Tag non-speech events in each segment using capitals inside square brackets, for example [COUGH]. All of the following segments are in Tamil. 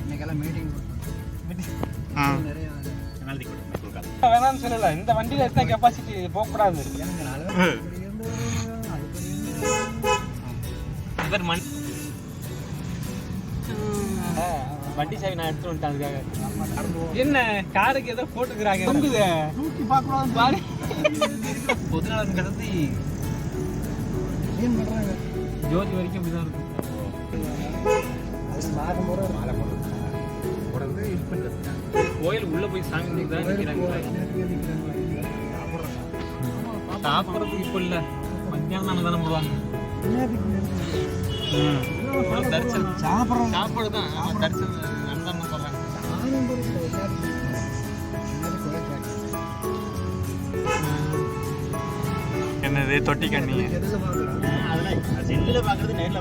இன்னைக்கெல்லாம் மீட்டிங் நிறைய வேணாம்னு சொல்லல இந்த வண்டியில இருக்க கெப்பாசிட்டி போகக்கூடாது. இவர் மண் வண்டி சாவி நான் எடுத்து வந்துட்டேன் அதுக்காக. என்ன காருக்கு ஏதோ போட்டுக்கிறாங்க. தூக்கி பார்க்கக்கூடாது பாரு. கடந்து க்ளீன் பண்ணுறாங்க ஜோதி வரைக்கும் இப்படிதான் இருக்கும் கோயில் உள்ள போய் சாமி கும்பிட்டு தான் நிக்கிறாங்க. சாப்பிட்றதுக்கு இப்போ இல்ல. மத்தியானம் தானே போடுவாங்க. தரிசனம். சாப்பிட்றோம் சாப்பாடு தான் தரிசனம் என்னது தொட்டி கண்ணி? செல்லுல பாக்குறது நேர்ல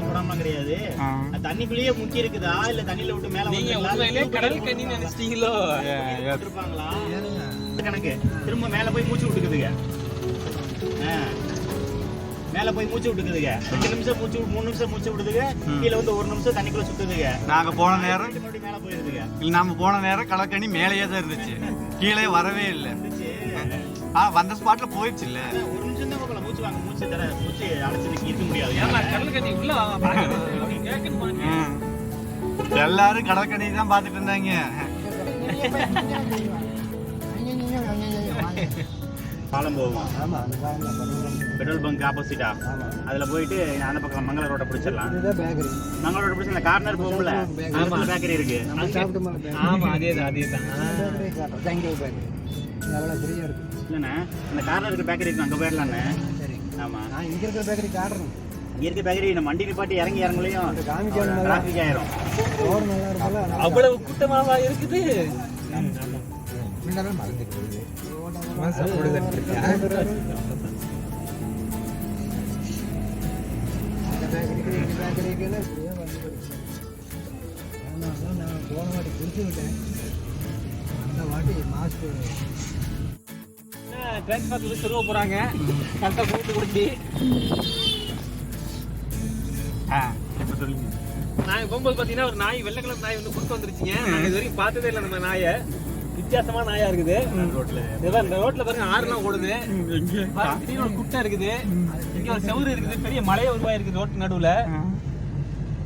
போடாம கிடையாது தண்ணிக்குள்ளேயே முக்கி இருக்குதா இல்ல தண்ணியில விட்டு மேல நீங்க கடல் கண்ணி நினைச்சிட்டீங்களோ? கணக்கு. திரும்ப மேல போய் மூச்சு விட்டுக்குதுங்க. மேல போய் மூச்சு விட்டுக்குதுங்க. ரெண்டு நிமிஷம் மூச்சு விட்டு- மூணு நிமிஷம் மூச்சு விடுதுங்க கீழே வந்து ஒரு நிமிஷம் தண்ணிக்குள்ள சுத்துதுங்க. நாங்க போன நேரம் மறுபடியும் மேல போயிருதுங்க. இல்ல நாம போன நேரம் கடற்கண்ணி மேலேயே தான் இருந்துச்சு. கீழே வரவே இல்லை. ஆ வந்த ஸ்பாட்ல போயிடுச்சு இல்ல. ஒரு நிமிஷம் தான் போகலாம் மூச்சு வாங்க மூச்சு தர மூச்சு அடைச்சு இருக்க முடியாது. ஏமா கடல் கண்ணி உள்ள எல்லாரும் கடற்கண்ணி தான் பாத்துட்டு இருந்தாங்க. பாலம் போவோம். ஆமா அந்த காரணம் பெட்ரோல் பங்க் ஆப்போசிட்டா அதுல போயிட்டு அந்த பக்கம் மங்கள ரோட்டை பிடிச்சிடலாம். மங்கள ரோட்டை பிடிச்சி அந்த கார்னர் போகும்ல பேக்கரி இருக்கு. நம்ம சாப்பிட்டு மேலே பேக்கரி ஆமா அதேதான் அதேதான். பேக்கரி காட்டுறோம். தேங்க்யூ பேக்கரி எவ்வளோ ஃப்ரீயாக இருக்கு இல்லைண்ணே அந்த கார்னர் இருக்க பேக்கரி இருக்கு அங்க போயிடலாண்ணே. சரி. ஆமா. நான் இங்கே இருக்கிற பேக்கரி காட்டுறேன் இங்க இருக்க பேக்கரி நம்ம வண்டி நிப்பாட்டி இறங்கி இறங்கலையும் டிராஃபிக் ஆயிரும். அவ்வளவு கூட்டமாவா இருக்குது? முன்னாடி மறந்துட்டு இந்த பேக்கரிக்குன்னு இப்படியே நான் போன வாட்டி குடிச்சு விட்டேன் அந்த வாட்டி மாஸ்க் டிரான்ஸ்பார்ட்ல திருவ போறாங்க கரெக்டா கூட்டு கொடுத்து ஆ, இப்ப சொல்லுங்க. நாங்க போகும்போது பாத்தீங்கன்னா ஒரு நாய் வெள்ளை கலர் நாய் வந்து குறுக்க வந்துருச்சுங்க. நான் இது வரைக்கும் பார்த்ததே இல்லை நம்ம நாயை. வித்தியாசமான நாயா இருக்குது. ரோட்ல. இந்த ரோட்ல பாருங்க ஆறுலாம் ஓடுது. ஒரு குட்டை இருக்குது. இங்க ஒரு செவுரு இருக்குது பெரிய மலையே உருவாயிருக்குது ரோட்டு நடுவுல.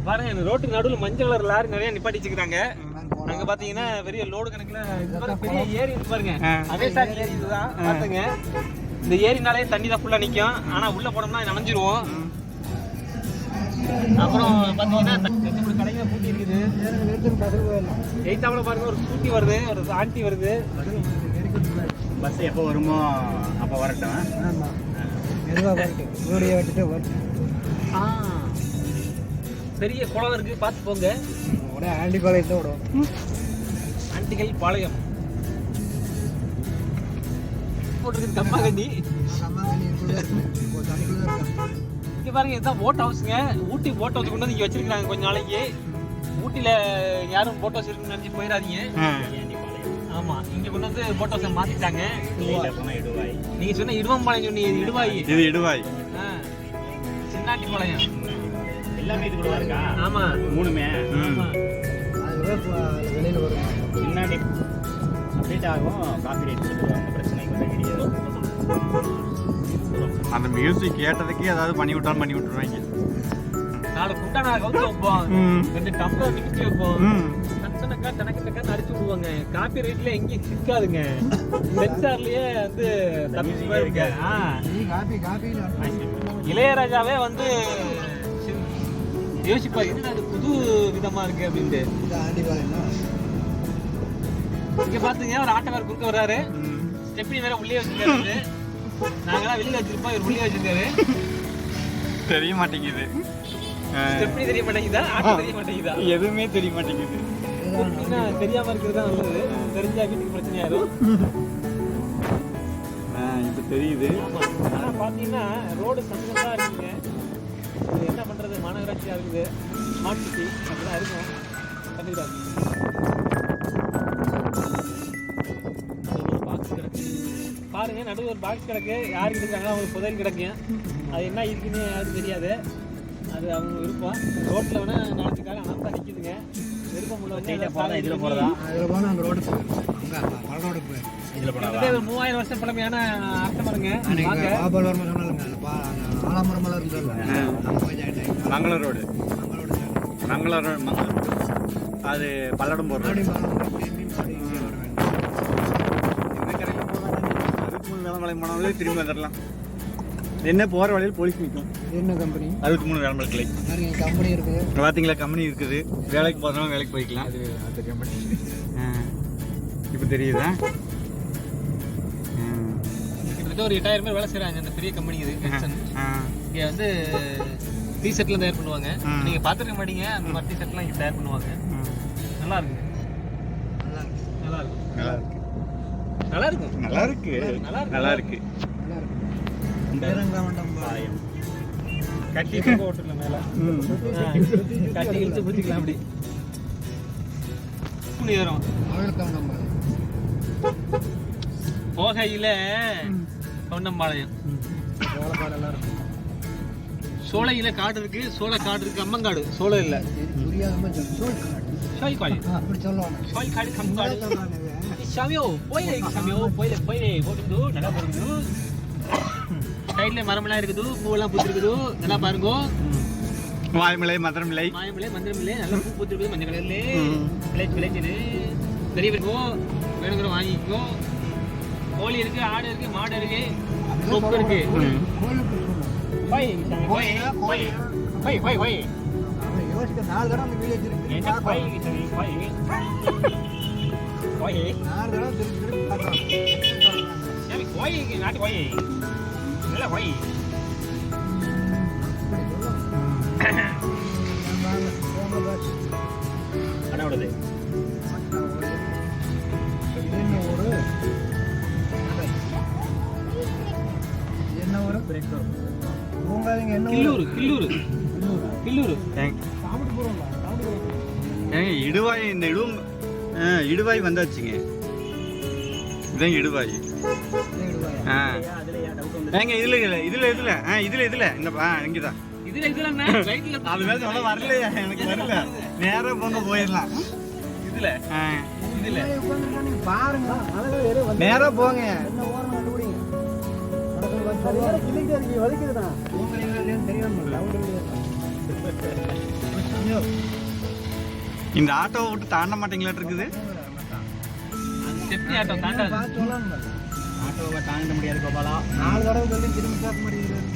பாருங்க இந்த ரோட்டுக்கு நடுவுல மஞ்சள் கலர் லாரி நிறைய நிப்பாட்டி வச்சுக்கிறாங்க அங்க பாத்தீங்கன்னா பெரிய லோடு கணக்குல பெரிய ஏரி இருக்கு பாருங்க. சார் ஏரி இதுதான் பாத்துங்க. இந்த ஏரினாலே தண்ணி தான் ஃபுல்லா நிக்கும். ஆனா உள்ள போனோம்னா நனைஞ்சிருவோம். அப்புறம் பாத்தீங்கன்னா ரெண்டு கடைங்க பூட்டி இருக்குது. எயித்தாப்புல பாருங்க ஒரு ஸ்கூட்டி வருது ஒரு ஆண்டி வருது. பஸ் எப்போ வருமோ அப்போ வரட்டும். மெதுவாக வரட்டு ரோடியை விட்டுட்டு வரட்டு ஆ. பெரிய குளம் இருக்கு பார்த்து போங்க. உடனே ஆண்டி பாளையத்தை விடும் ஆண்டிகள் பாளையம். போட்டிருக்கு தம்மா கண்ணி இங்க பாருங்க இதுதான் போட் ஹவுஸ்ங்க ஊட்டி போட் ஹவுஸ் கொண்டு வந்து இங்க வச்சிருக்காங்க கொஞ்ச நாளைக்கு. ஊட்டில யாரும் போட் ஹவுஸ் இருக்குன்னு நினைச்சு போயிடாதீங்க. ஆமா இங்க கொண்டு வந்து போட் ஹவுஸை போனா இடுவாய். நீங்க சொன்ன இடுவம்பாளையம் சொன்னீங்க இது இடுவாயி. இது இடுவாய். ஆ. சின்னாட்டி பாளையம் எல்லாமே இது கூட இருக்கா ஆமா. மூணுமே? ஆமா. வெளியில் வரும்? முன்னாடி அப்டேட் ஆகும் காப்பி ரேட் அந்த மியூசிக் கேட்டதுக்கே ஏதாவது பண்ணி விட்டாலும் பண்ணி விட்டுருவாங்க. நாலு குட்டானா கவுத்து வைப்போம். ரெண்டு டம்ளர் நிமித்தி வைப்போம். கணக்கு டக்கான்னு அடிச்சு விடுவாங்க. காப்பி ரேட்ல எங்கேயும் சிக்காதுங்க. சென்சார்லயே வந்து தப்பிச்சு போயிருக்க ஆ. நீ காப்பி காப்பி இளையராஜாவே வந்து யோசிப்பாரு என்ன அது புது விதமா இருக்கு அப்படின்ட்டு. இங்க பாத்துங்க ஒரு ஆட்டோக்கார் குறுக்க வர்றாரு. ஸ்டெப்னி வேற உள்ளே வச்சிருக்காரு. நாங்களாம் வெளியில வச்சிருப்போம் இவர் உள்ளே வச்சிருக்காரு. தெரிய மாட்டேங்குது. ஸ்டெப்னி தெரிய மாட்டேங்குதா? தெரிய மாட்டேங்குதா? எதுவுமே தெரிய மாட்டேங்குது. தெரியாம இருக்கிறது தான் நல்லது. தெரிஞ்சா வீட்டுக்கு பிரச்சனை ஆயிரும். இப்ப தெரியுது. ஆமா. ஆனா பாத்தீங்கன்னா ரோடு சந்தோஷமா இருக்குங்க. இது என்ன பண்றது? மாநகராட்சியா இருக்குது. ஸ்மார்ட் சிட்டி அப்படிதான் இருக்கும். கண்டிப்பா. பாருங்க நடுவில் ஒரு பாக்ஸ் கிடக்கு. யாருக்கு இருக்காங்க அவங்களுக்கு புதையல் கிடக்கும் அது என்ன இருக்குன்னு யாருக்கும் தெரியாது. அது அவங்க விருப்பம். ரோட்ல வேணா நாலஞ்சு காலம் அனந்தா நிக்குதுங்க. விருப்பம் உள்ளவங்க இதுல போறதா? அதில் போனால் அந்த ரோடு போயிடும் அங்கே மலை ரோடு போயிடும் இதுல கிட்டத்தட்ட ஒரு மூவாயிரம் வருஷம் பழமையான அரசமரங்க. அன்னைக்கு வாங்க. பாபால் வருமா சொன்னாலுங்க அந்த பா அந்த ஆலாமரமெல்லாம் இருந்ததில்ல நம்ம போய் ஜாயின் மங்கள ரோடு. நம்மளோட ஜாயின் மங்கள ரோடு மங்கள அது பல்லடம் போடுறது. வேலை போனாலே திரும்பி வந்துடலாம் என்ன போற வழியில் போலீஸ் நிற்கும் என்ன கம்பெனி அறுபத்தி மூணு வேலை கிளை. கம்பெனி இருக்குது இங்க பாத்தீங்களா கம்பெனி இருக்குது. வேலைக்கு போறதுனால வேலைக்கு போய்க்கலாம். இப்போ தெரியுதா? கிட்டத்தட்ட ஒரு எட்டாயிரம் பேர் வேலை செய்றாங்க இந்த பெரிய கம்பெனி இது. இங்க வந்து டீ ஷர்ட்லாம் தயார் பண்ணுவாங்க. ம். நீங்க பாத்துருக்க மாட்டீங்க அந்த மாதிரி டீ ஷர்ட்லாம் இங்க தயார் பண்ணுவாங்க. நல்லா இருக்கு. நல்லா இருக்கு. நல்லா இருக்கு. நல்லா இருக்கும் நல்லா இருக்கு நல்லா இருக்கு. நல்லா இருக்கு நல்லா இருக்கு பேரங்காவண்டம் பாயம் கட்டி ஓட்டுல மேல கட்டி இழுத்து ஊத்திக்கலாம் அப்படி ஆவிர்காவண்டம் போகையில தொண்டம்பாளையம் சோலையில காடு இருக்கு. சோள காடு இருக்கு. அம்மங்காடு. சோளம் இல்ல. சோய் காடு. சோய் காடு. சொல்றாங்க சாமியோ போயிலே சாமியோ போயிலே போயிலே போட்டுக்குது நல்லா போட்டுக்குது சைட்ல மரமெல்லாம் இருக்குது பூவெல்லாம் பூத்திருக்குது. நல்லா பாருங்க. வாய்மலை மதுரமில்லை மாயமில்லை மந்திரமில்லை. நல்லா பூ பூத்திருக்குது மஞ்சள் கலர்ல. விளைச்சு விளைச்சது பெரிய பெருக்கோ வேணுங்கிற வாங்கிக்கோ. கோழி இருக்கு ஆடு இருக்கு மாடு இருக்கு. கொக்கு இருக்கு. கோயிலுக்கு போய் சாமி, போய் போய். போய் போய் போய். அவன் யோசிக்க நாலு தடவை அந்த வீடியோ போய் போய். சாமி, போய் நாட்டு போய் இல்ல போய் அண்ணாவோடது என்ன ஊரு பூங்காதிங்க என்ன கில்லூர். கில்லூர். கில்லூர் சாப்பிட்டு போறோம்ல சாப்பிட்டு ஏங்க இடுவாய் இந்த இடுவும் இடுவாய் வந்தாச்சுங்க. இதான் இடுவாய். ஆ. அதுலயா டவுட் வந்து ஏங்க இதுல இல்ல இதுல இதுல. ஆ இதுல இதுல. இந்த ஆ இங்கதான். இதுல இதுல ரைட்ல [LAUGHS] அது மேல சொல்ல வரலையா. எனக்கு வரல. நேரா போங்க போயிடலாம். இதுல? ஆ. இதுல. பாருங்க. நேரா போங்க. இந்த ஆட்டோவை விட்டு தாண்ட மாட்டீங்களாட்டு இருக்குது? ஆட்டோவை தாண்ட முடியாது கோபாலா. நாலு தடவை சொல்லி திரும்பி பார்க்க மாட்டேங்கிறாரு